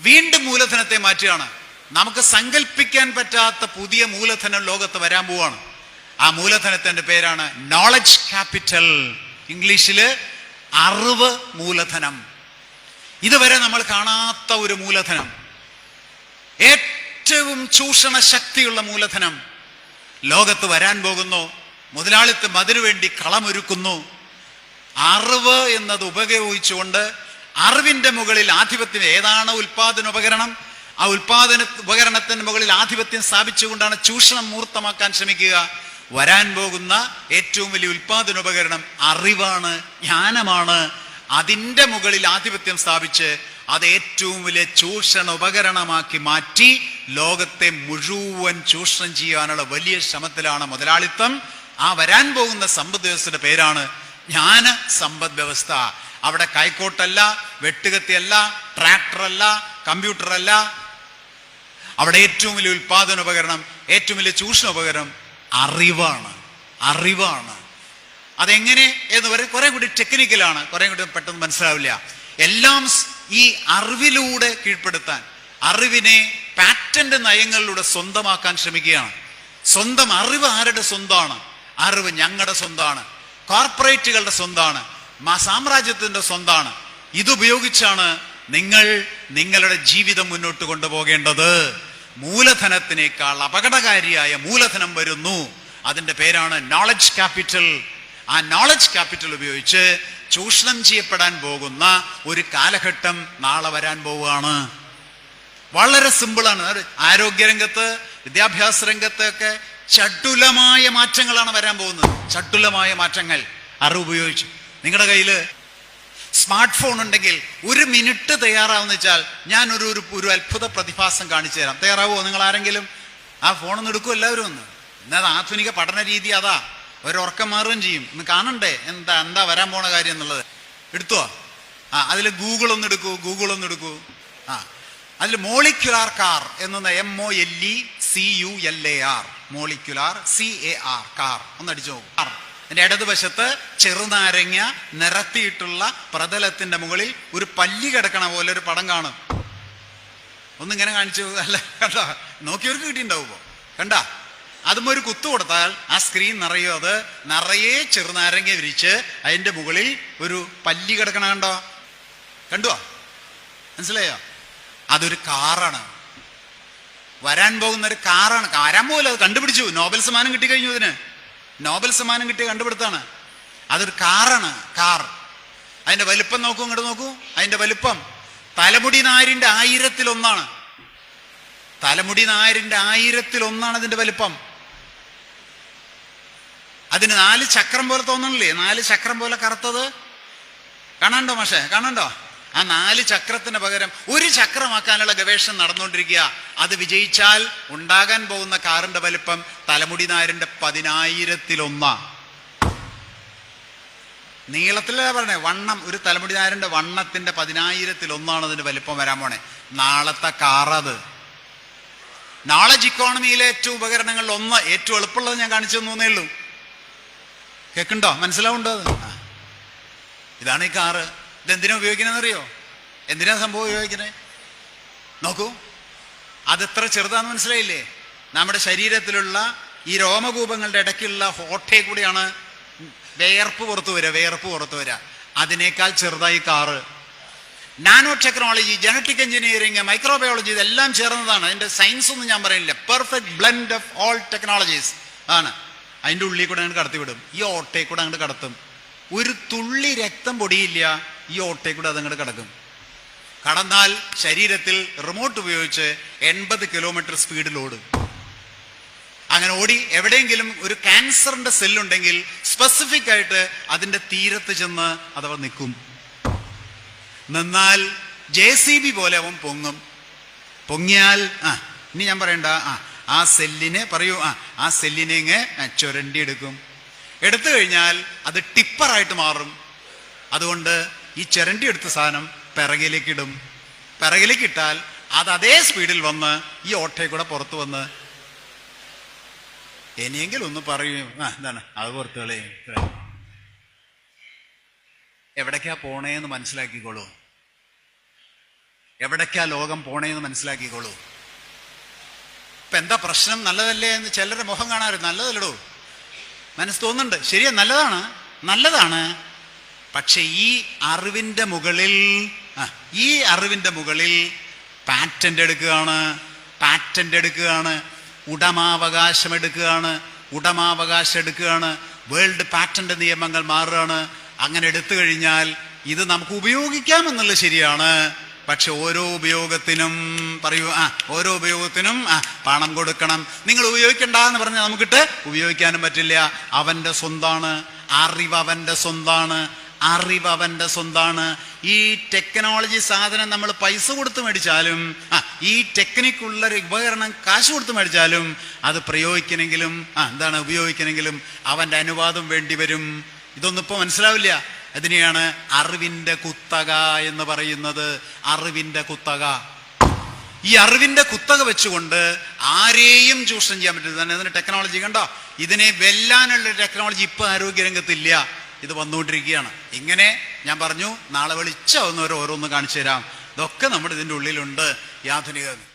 വീണ്ടും മൂലധനത്തെ മാറ്റുകയാണ്. നമുക്ക് സങ്കല്പിക്കാൻ പറ്റാത്ത പുതിയ മൂലധനം ലോകത്ത് വരാൻ പോവാണ്. ആ മൂലധനത്തിന്റെ പേരാണ് നോളജ് ക്യാപിറ്റൽ ഇംഗ്ലീഷിൽ അറിവ് മൂലധനം. ഇതുവരെ നമ്മൾ കാണാത്ത ഒരു മൂലധനം. ഏറ്റവും ചൂഷണ ശക്തിയുള്ള മൂലധനം ലോകത്ത് വരാൻ പോകുന്നു. മുതലാളിത്തം അതിനുവേണ്ടി കളമൊരുക്കുന്നു. അറിവ് എന്നത് ഉപയോഗിച്ചുകൊണ്ട് അറിവിന്റെ മുകളിൽ ആധിപത്യം ഏതാണ് ഉൽപാദന ഉപകരണം? ആ ഉൽപാദന ഉപകരണത്തിന് മുകളിൽ ആധിപത്യം സ്ഥാപിച്ചുകൊണ്ടാണ് ചൂഷണം മൂർത്തമാക്കാൻ ശ്രമിക്കുക. വരാൻ പോകുന്ന ഏറ്റവും വലിയ ഉൽപാദന ഉപകരണം അറിവാണ് ജ്ഞാനമാണ്. അതിന്റെ മുകളിൽ ആധിപത്യം സ്ഥാപിച്ച് അത് ഏറ്റവും വലിയ ചൂഷണ ഉപകരണമാക്കി മാറ്റി ലോകത്തെ മുഴുവൻ ചൂഷണം ചെയ്യാനുള്ള വലിയ ശ്രമത്തിലാണ് മുതലാളിത്തം. ആ വരാൻ പോകുന്ന സമ്പദ് വ്യവസ്ഥയുടെ പേരാണ് ജ്ഞാന സമ്പദ് വ്യവസ്ഥ അവിടെ കൈക്കോട്ടല്ല വെട്ടുകത്തിയല്ല ട്രാക്ടറല്ല കമ്പ്യൂട്ടറല്ല. അവിടെ ഏറ്റവും വലിയ ഉൽപാദന ഉപകരണം ഏറ്റവും വലിയ ചൂഷണ ഉപകരണം അറിവാണ്. അറിവാണ്. അതെങ്ങനെ എന്ന് പറയും കുറെ കൂടി ടെക്നിക്കലാണ് കുറെ കൂടി പെട്ടെന്ന് മനസ്സിലാവില്ല. എല്ലാം ഈ അറിവിലൂടെ കീഴ്പ്പെടുത്താൻ അറിവിനെ പാറ്റന്റ് നയങ്ങളിലൂടെ സ്വന്തമാക്കാൻ ശ്രമിക്കുകയാണ്. സ്വന്തം അറിവ് ആരുടെ സ്വന്തമാണ് അറിവ് ഞങ്ങളുടെ സ്വന്തമാണ് കോർപ്പറേറ്റുകളുടെ സ്വന്തമാണ് സാമ്രാജ്യത്തിന്റെ സ്വന്തമാണ് ഇതുപയോഗിച്ചാണ് നിങ്ങൾ നിങ്ങളുടെ ജീവിതം മുന്നോട്ട് കൊണ്ടുപോകേണ്ടത്. മൂലധനത്തിനേക്കാൾ അപകടകാരിയായ മൂലധനം വരുന്നു. അതിന്റെ പേരാണ് നോളജ് ക്യാപിറ്റൽ ആ നോളജ് ക്യാപിറ്റൽ ഉപയോഗിച്ച് ചൂഷണം ചെയ്യപ്പെടാൻ പോകുന്ന ഒരു കാലഘട്ടം നാളെ വരാൻ പോവുകയാണ്. വളരെ സിമ്പിളാണ് ആരോഗ്യ ആരോഗ്യരംഗത്ത് വിദ്യാഭ്യാസ രംഗത്ത് ഒക്കെ ചട്ടുലമായ മാറ്റങ്ങളാണ് വരാൻ പോകുന്നത്. ചട്ടുലമായ മാറ്റങ്ങൾ അറിവ് ഉപയോഗിച്ച്. നിങ്ങളുടെ കയ്യിൽ സ്മാർട്ട് ഫോൺ ഉണ്ടെങ്കിൽ ഒരു മിനിറ്റ് തയ്യാറാവുന്ന വെച്ചാൽ ഞാൻ ഒരു ഒരു ഒരു അത്ഭുത പ്രതിഭാസം കാണിച്ചു തരാം. തയ്യാറാവുമോ നിങ്ങൾ ആരെങ്കിലും? ആ ഫോണൊന്ന് എടുക്കും എല്ലാവരും ഒന്ന്. എന്നാൽ ആധുനിക പഠന രീതി അതാ. ഒരുറക്കം മാറുകയും ചെയ്യും. ഒന്ന് കാണണ്ടേ? എന്താ എന്താ വരാൻ പോണ കാര്യം എന്നുള്ളത്. എടുത്തോ? ആ അതിൽ ഗൂഗിൾ ഒന്ന് എടുക്കൂ ഗൂഗിൾ ഒന്ന് എടുക്കൂ. ആ അതിൽ മോളിക്യുലാർ കാർ എന്ന M O L E C U L A R molecular C A R car. ഒന്ന് അടിച്ചു നോക്കൂ. കാർ. അതിന്റെ ഇടതുവശത്ത് ചെറുനാരങ്ങ നിരത്തിയിട്ടുള്ള പ്രതലത്തിന്റെ മുകളിൽ ഒരു പല്ലി കിടക്കണ പോലെ ഒരു പടം കാണും. ഒന്നിങ്ങനെ കാണിച്ചു അല്ല കണ്ടോ? നോക്കിയവർക്ക് കിട്ടിയിട്ടുണ്ടാവുമോ? കണ്ട? അതും ഒരു കുത്തു കൊടുത്താൽ ആ സ്ക്രീൻ നിറയോ അത് നിറയെ ചെറുനാരങ്ങ വിരിച്ച് അതിന്റെ മുകളിൽ ഒരു പല്ലി കിടക്കണ കണ്ടോ? കണ്ടുവോ? മനസ്സിലായോ? അതൊരു കാറാണ്. വരാൻ പോകുന്ന ഒരു കാറാണ്. വരാൻ പോകില്ല അത് കണ്ടുപിടിച്ചു. നോബൽ സമ്മാനം കിട്ടി കഴിഞ്ഞു ഇതിന്. നോബൽ സമ്മാനം കിട്ടിയ കണ്ടുപിടുത്താണ്. അതൊരു കാറാണ് കാർ. അതിന്റെ വലിപ്പം നോക്കൂ ഇങ്ങോട്ട് നോക്കൂ. അതിന്റെ വലിപ്പം തലമുടി ആയിരത്തിൽ ഒന്നാണ് തലമുടി ആയിരത്തിൽ ഒന്നാണ് അതിന്റെ വലിപ്പം. അതിന് നാല് ചക്രം പോലെ തോന്നണില്ലേ? നാല് ചക്രം പോലെ കറുത്തത്. കാണാണ്ടോ മാഷേ? കാണാണ്ടോ ആ നാല് ചക്രത്തിന് പകരം ഒരു ചക്രമാക്കാനുള്ള ഗവേഷണം നടന്നുകൊണ്ടിരിക്കുക. അത് വിജയിച്ചാൽ ഉണ്ടാകാൻ പോകുന്ന കാറിന്റെ വലിപ്പം തലമുടി നായരന്റെ പതിനായിരത്തിലൊന്നാ. നീളത്തിലല്ല പറഞ്ഞേ വണ്ണം ഒരു തലമുടി നായരന്റെ വണ്ണത്തിന്റെ പതിനായിരത്തിലൊന്നാണ് അതിന്റെ വലിപ്പം വരാൻ പോണേ. നാളത്തെ കാറത്. നോളജ് ഇക്കോണമിയിലെ ഏറ്റവും ഉപകരണങ്ങളിൽ ഒന്ന് ഏറ്റവും എളുപ്പമുള്ളത് ഞാൻ കാണിച്ചു തന്നേ ഉള്ളൂ. കേൾക്കുണ്ടോ മനസ്സിലാവുണ്ടോ അത്? ഇതാണ് ഈ കാറ്. ഇതെന്തിനാ ഉപയോഗിക്കണമെന്നറിയോ എന്തിനാ സംഭവം ഉപയോഗിക്കുന്നത് നോക്കൂ. അതെത്ര ചെറുതാന്ന് മനസ്സിലായില്ലേ? നമ്മുടെ ശരീരത്തിലുള്ള ഈ രോമകൂപങ്ങളുടെ ഇടയ്ക്കുള്ള ഹോട്ടയിൽ കൂടിയാണ് വേർപ്പ് പുറത്തു വരിക വേർപ്പ് പുറത്തു വരിക. അതിനേക്കാൾ ചെറുതായി car. Nano technology genetic engineering microbiology ഇതെല്ലാം ചേർന്നതാണ്. അതിന്റെ സയൻസ് ഒന്നും ഞാൻ പറയുന്നില്ല. Perfect blend of all technologies ആണ്. അതിന്റെ ഉള്ളിൽ കൂടെ അങ്ങോട്ട് കടത്തിവിടും. ഈ ഓട്ടയിൽ കൂടെ അങ്ങോട്ട് കടത്തും. ഒരു തുള്ളി രക്തം പൊടിയില്ല ഈ ഓട്ടയിൽ കൂടെ അതങ്ങോട്ട് കിടക്കും. കടന്നാൽ ശരീരത്തിൽ റിമോട്ട് ഉപയോഗിച്ച് എൺപത് കിലോമീറ്റർ സ്പീഡിൽ ഓടും അങ്ങനെ ഓടി എവിടെയെങ്കിലും ഒരു ക്യാൻസറിന്റെ സെല്ലുണ്ടെങ്കിൽ സ്പെസിഫിക് ആയിട്ട് അതിന്റെ തീരത്ത് ചെന്ന് അഥവാ നിൽക്കും. നിന്നാൽ ജെ സി ബി പോലെ അവൻ പൊങ്ങും. പൊങ്ങിയാൽ ആ ഇനി ഞാൻ പറയണ്ട ആ ആ സെല്ലിനെ പറയൂ ആ ആ സെല്ലിനെ ഇങ്ങ് ചുരണ്ടി എടുക്കും എടുത്തു കഴിഞ്ഞാൽ അത് ടിപ്പറായിട്ട് മാറും. അതുകൊണ്ട് ഈ ചിരണ്ടി എടുത്ത സാധനം പിറകിലേക്ക് ഇടും. പിറകിലേക്ക് ഇട്ടാൽ അത് അതേ സ്പീഡിൽ വന്ന് ഈ ഓട്ടയിൽ കൂടെ പുറത്തു വന്ന് ഇനിയെങ്കിലും ഒന്ന് പറയും. ആ എന്താണ് അത് പുറത്ത് കളയും എവിടേക്കാ പോണേന്ന് മനസ്സിലാക്കിക്കോളൂ. എവിടേക്കാ ലോകം പോണേന്ന് മനസ്സിലാക്കിക്കോളൂ. ഇപ്പൊ എന്താ പ്രശ്നം? നല്ലതല്ലേ എന്ന് ചിലരുടെ മുഖം കാണാറ് നല്ലതല്ലടോ. മനസ്സ് തോന്നുന്നുണ്ട്. ശരിയാ നല്ലതാണ്. നല്ലതാണ്. പക്ഷെ ഈ അറിവിന്റെ മുകളിൽ ഈ അറിവിന്റെ മുകളിൽ പാറ്റന്റ് എടുക്കുകയാണ് പാറ്റന്റ് എടുക്കുകയാണ് ഉടമാവകാശം എടുക്കുകയാണ് ഉടമാവകാശം എടുക്കുകയാണ് വേൾഡ് പാറ്റന്റ് നിയമങ്ങൾ മാറുകയാണ്. അങ്ങനെ എടുത്തു കഴിഞ്ഞാൽ ഇത് നമുക്ക് ഉപയോഗിക്കാമെന്നുള്ളത് ശരിയാണ്. പക്ഷെ ഓരോ ഉപയോഗത്തിനും പറയൂ ആ ഓരോ ഉപയോഗത്തിനും ആ പണം കൊടുക്കണം. നിങ്ങൾ ഉപയോഗിക്കണ്ട എന്ന് പറഞ്ഞാൽ നമുക്കിട്ട് ഉപയോഗിക്കാനും പറ്റില്ല. അവന്റെ സ്വന്താണ് അറിവ് അവന്റെ സ്വന്താണ് അറിവ് അവന്റെ സ്വന്താണ്. ഈ ടെക്നോളജി സാധനം നമ്മൾ പൈസ കൊടുത്ത് മേടിച്ചാലും ആ ഈ ടെക്നിക്കുള്ള ഒരു ഉപകരണം കാശ് കൊടുത്ത് മേടിച്ചാലും അത് പ്രയോഗിക്കണമെങ്കിലും ആ എന്താണ് ഉപയോഗിക്കണമെങ്കിലും അവന്റെ അനുവാദം വേണ്ടി വരും. ഇതൊന്നും ഇപ്പൊ മനസ്സിലാവില്ല. അതിനെയാണ് അറിവിന്റെ കുത്തക എന്ന് പറയുന്നത്. അറിവിന്റെ കുത്തക. ഈ അറിവിന്റെ കുത്തക വെച്ചുകൊണ്ട് ആരെയും ചൂഷണം ചെയ്യാൻ പറ്റും തന്നെ ഇതിന് ടെക്നോളജി കണ്ടോ? ഇതിനെ വെല്ലാനുള്ള ടെക്നോളജി ഇപ്പൊ ആരോഗ്യരംഗത്തില്ല. ഇത് വന്നുകൊണ്ടിരിക്കുകയാണ്. ഇങ്ങനെ ഞാൻ പറഞ്ഞു നാളെ വെളിച്ചവന്നവരോരോന്ന് കാണിച്ചു തരാം. ഇതൊക്കെ നമ്മുടെ ഇതിന്റെ ഉള്ളിലുണ്ട്. ആധുനിക